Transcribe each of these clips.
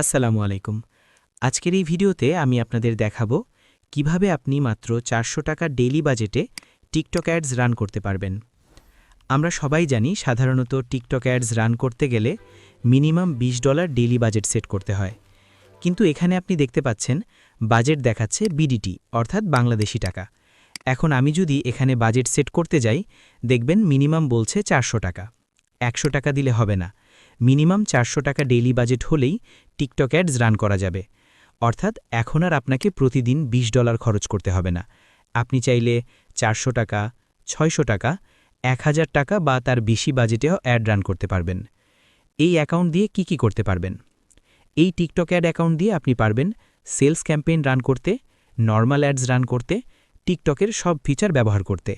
আসসালামু আলাইকুম। আজকের এই ভিডিওতে আমি আপনাদের দেখাবো কীভাবে আপনি মাত্র চারশো টাকা ডেইলি বাজেটে টিকটক অ্যাডস রান করতে পারবেন। আমরা সবাই জানি সাধারণত টিকটক অ্যাডস রান করতে গেলে minimum ২০ dollar daily budget set করতে হয়। কিন্তু এখানে আপনি দেখতে পাচ্ছেন বাজেট দেখাচ্ছে বিডিটি, অর্থাৎ বাংলাদেশি টাকা। এখন আমি যদি এখানে বাজেট সেট করতে যাই, দেখবেন মিনিমাম বলছে চারশো টাকা। একশো টাকা দিলে হবে না। মিনিমাম চারশো টাকা ডেইলি বাজেট হলেই টিকটক অ্যাডস রান করা যাবে। অর্থাৎ এখন আর আপনাকে প্রতিদিন ২০ ডলার খরচ করতে হবে না। আপনি চাইলে চারশো টাকা, ছয়শো টাকা, এক হাজার টাকা বা তার বেশি বাজেটেও অ্যাড রান করতে পারবেন। এই অ্যাকাউন্ট দিয়ে কি কি করতে পারবেন? এই টিকটক অ্যাড অ্যাকাউন্ট দিয়ে আপনি পারবেন সেলস ক্যাম্পেইন রান করতে, নর্মাল অ্যাডস রান করতে, টিকটকের সব ফিচার ব্যবহার করতে।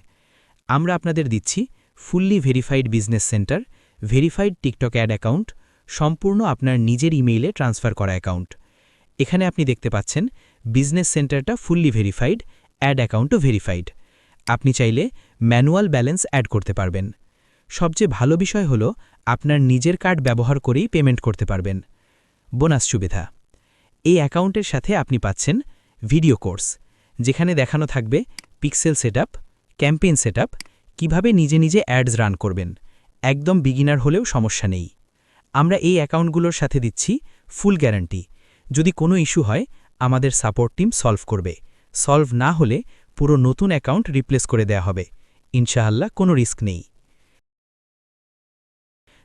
আমরা আপনাদের দিচ্ছি fully verified business centre verified TikTok ad account সম্পূর্ণ আপনার নিজের ইমেইলে ট্রান্সফার করা অ্যাকাউন্ট। এখানে আপনি দেখতে পাচ্ছেন, বিজনেস সেন্টারটা ফুললি ভেরিফাইড, অ্যাড অ্যাকাউন্টও ভেরিফাইড। আপনি চাইলে ম্যানুয়াল ব্যালেন্স অ্যাড করতে পারবেন। সবচেয়ে ভালো বিষয় হল, আপনার নিজের কার্ড ব্যবহার করেই পেমেন্ট করতে পারবেন। বোনাস সুবিধা। এই অ্যাকাউন্টের সাথে আপনি পাচ্ছেন ভিডিও কোর্স, যেখানে দেখানো থাকবে পিক্সেল সেটআপ, ক্যাম্পেইন সেটআপ, কীভাবে নিজে নিজে অ্যাডস রান করবেন। একদম বিগিনার হলেও সমস্যা নেই। আমরা এই অ্যাকাউন্টগুলোর সাথে দিচ্ছি ফুল গ্যারান্টি যদি কোনো ইস্যু হয়, আমাদের সাপোর্ট টিম সলভ করবে। সলভ না হলে পুরো নতুন অ্যাকাউন্ট রিপ্লেস করে দেয়া হবে। ইনশাআল্লাহ কোনো রিস্ক নেই।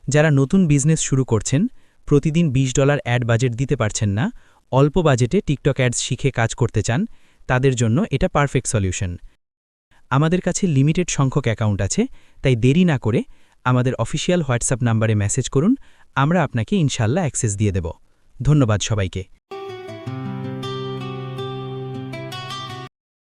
যারা নতুন বিজনেস শুরু করছেন, প্রতিদিন ২০ ডলার অ্যাড বাজেট দিতে পারছেন না, অল্প বাজেটে টিকটক অ্যাডস শিখে কাজ করতে চান, তাদের জন্য এটা পারফেক্ট সলিউশন আমাদের কাছে লিমিটেড সংখ্যক অ্যাকাউন্ট আছে, তাই দেরি না করে আমাদের অফিসিয়াল হোয়াটসঅ্যাপ নাম্বারে মেসেজ করুন আমরা আপনাকে ইনশাল্লাহ অ্যাক্সেস দিয়ে দেব। ধন্যবাদ সবাইকে।